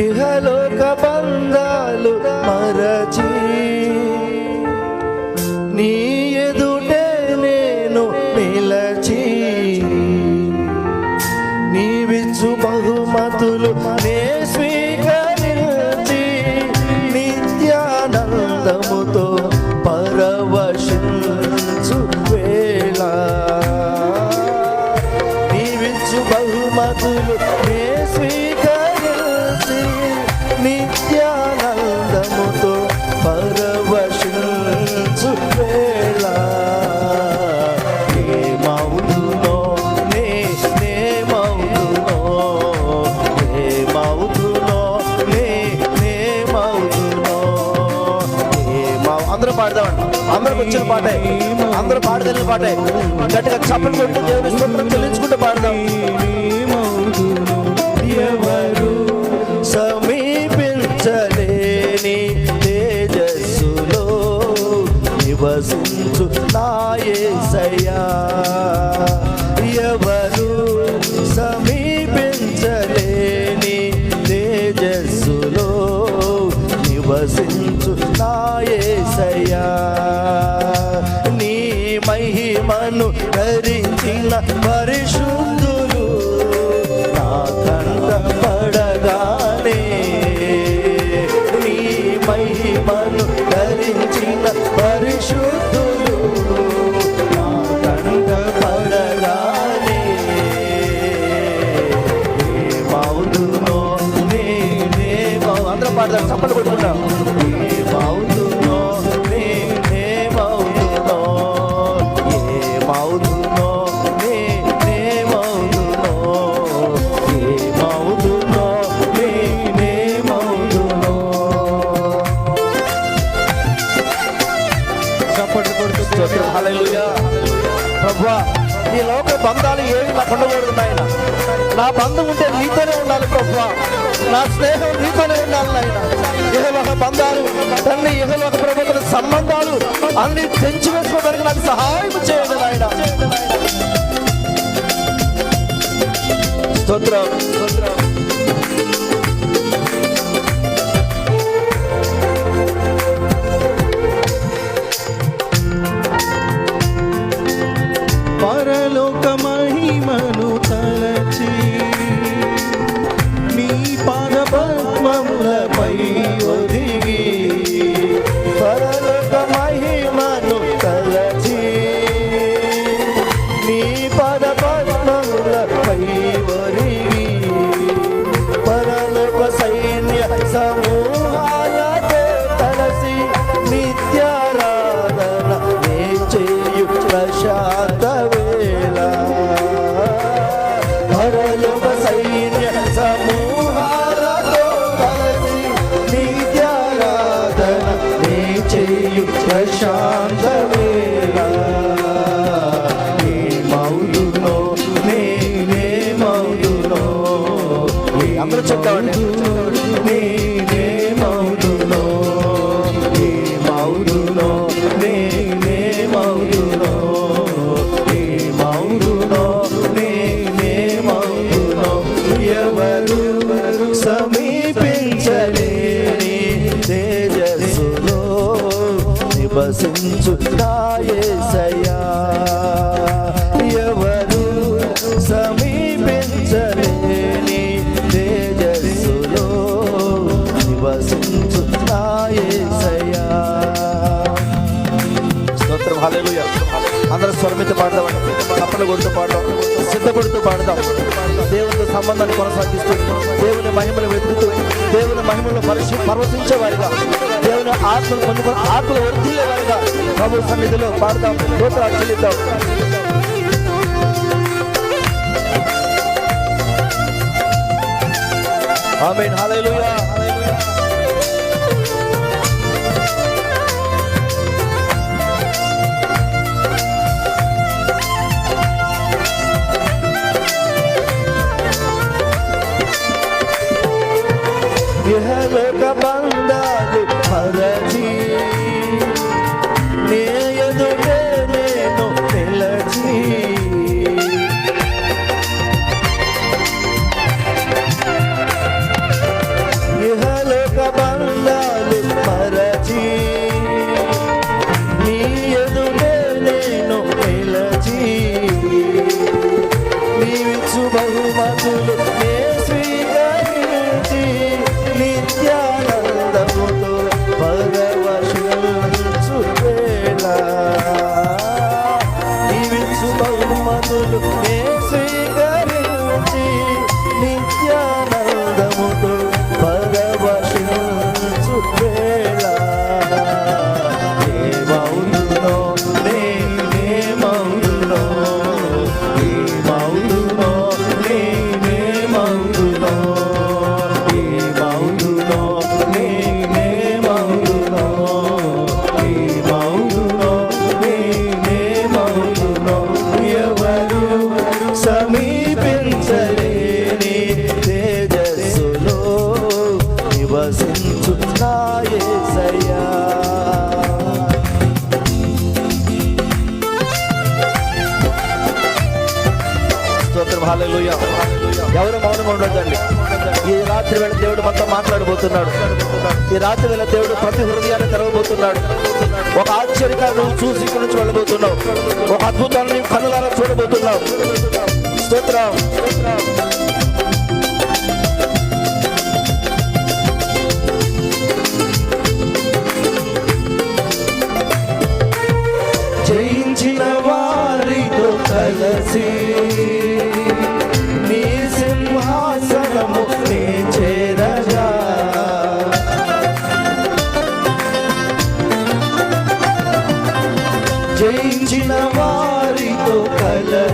ఇహలోక బంధాలు మరచి వేళ. ఏమవుదునో నే నేమవుదునో ఏమవుదునో నే నేమవుదునో ఏమవు అందరూ పాడదామండి. అందరికి వచ్చిన పాటే అందరూ పాడదలిన పాటే. గట్టిగా చప్పలు కొట్టి దేవుని స్తోత్రం చెల్లించుకుంటూ పాడదాం. నాయసయ్యా ఎవరు సమీపించలేని తేజస్సులో నివసించు నాయే బంధాలు ఏమి నాకు ఉండకూడదు నాయన నా బంధం ఉంటే నీతోనే ఉండాలి ప్రభువా నా స్నేహం నీతోనే ఉండాలి నాయన. ఇహలోక బంధాలు తండ్రి ఇహలోక ప్రభుత్వ సంబంధాలు అన్ని తెంచి వేసుకోవడానికి నాకు సహాయం చేయండి నాయన. స్తోత్రం. స్తోత్రం. చెప్తామండి నేనేమవుదునో సమీపించలేని తేజస్సులో నివసించు స్తోత్రం అందరూ స్వరమిత పాడదాం కప్పలు కొడుతూ పాడదాం. సిద్ధపడుతూ పాడదాం. దేవునితో సంబంధాన్ని కొనసాగిస్తూ దేవుని మహిమలు వెతుకుతూ దేవుని మహిమలు పరిశీ పరవశించే వారిగా దేవుని ఆత్మలు పొందుకుని ఆత్మలు వర్తిల్లే వారిగా ప్రభు సన్నిధిలో పాడదాం. దూతలు చెల్లిద్దాం. ఆమె హల్లెలూయా ఇహలోక బంధాలు మరచి నే హల్లెలూయా. ఎవరు మౌనం ఉండొద్దండి. ఈ రాత్రి వేళ దేవుడు మనతో మాట్లాడబోతున్నాడు. ఈ రాత్రి వేళ దేవుడు ప్రతి హృదయాన్ని తెరవబోతున్నాడు. ఒక ఆశ్చర్యకాన్ని నువ్వు చూసి ఇక్కడి నుంచి వెళ్ళబోతున్నావు. ఒక అద్భుతాన్ని కనులారా చూడబోతున్నావు. స్తోత్రం.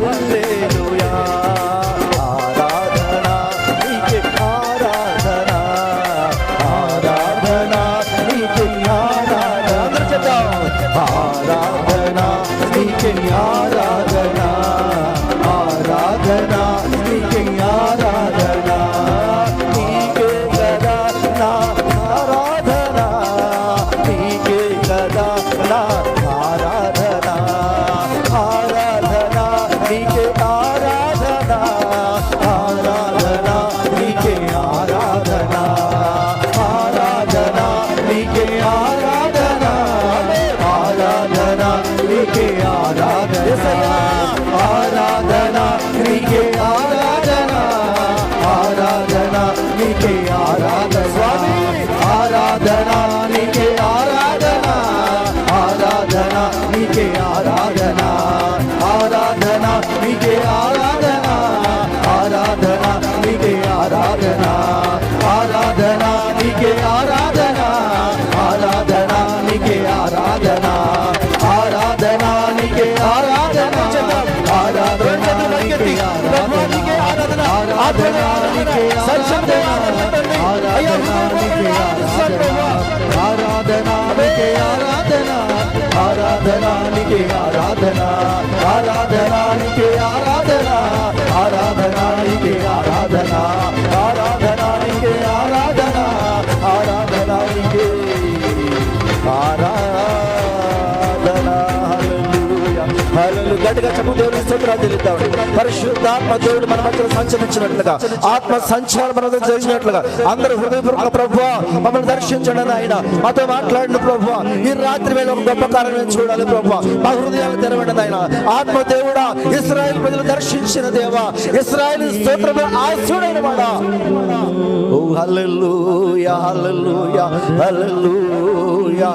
right, right. స్తోత్రాలు చెల్లిద్దాం పరిశుద్ధాత్మ దేవుడు మన మధ్యలో సంచరించినట్లుగా ఆత్మ సంచారం మన మధ్య జరిగినట్లుగా అందరూ హృదయపూర్వక ప్రభు మమ్మల్ని దర్శించండి ఆయన మాతో మాట్లాడిన ప్రభు. ఈ రాత్రి వేళ ఒక గొప్ప కార్యం చూడాలి ప్రభు. మా హృదయాలు తెరవండి ఆయన ఆత్మ దేవుడా ఇస్రాయల్ ప్రజలు దర్శించిన దేవా ఇస్రాయల్ స్తోత్రమే ఆశుడైన వాడా. ఓ హల్లెలూయా హల్లెలూయా హల్లెలూయా.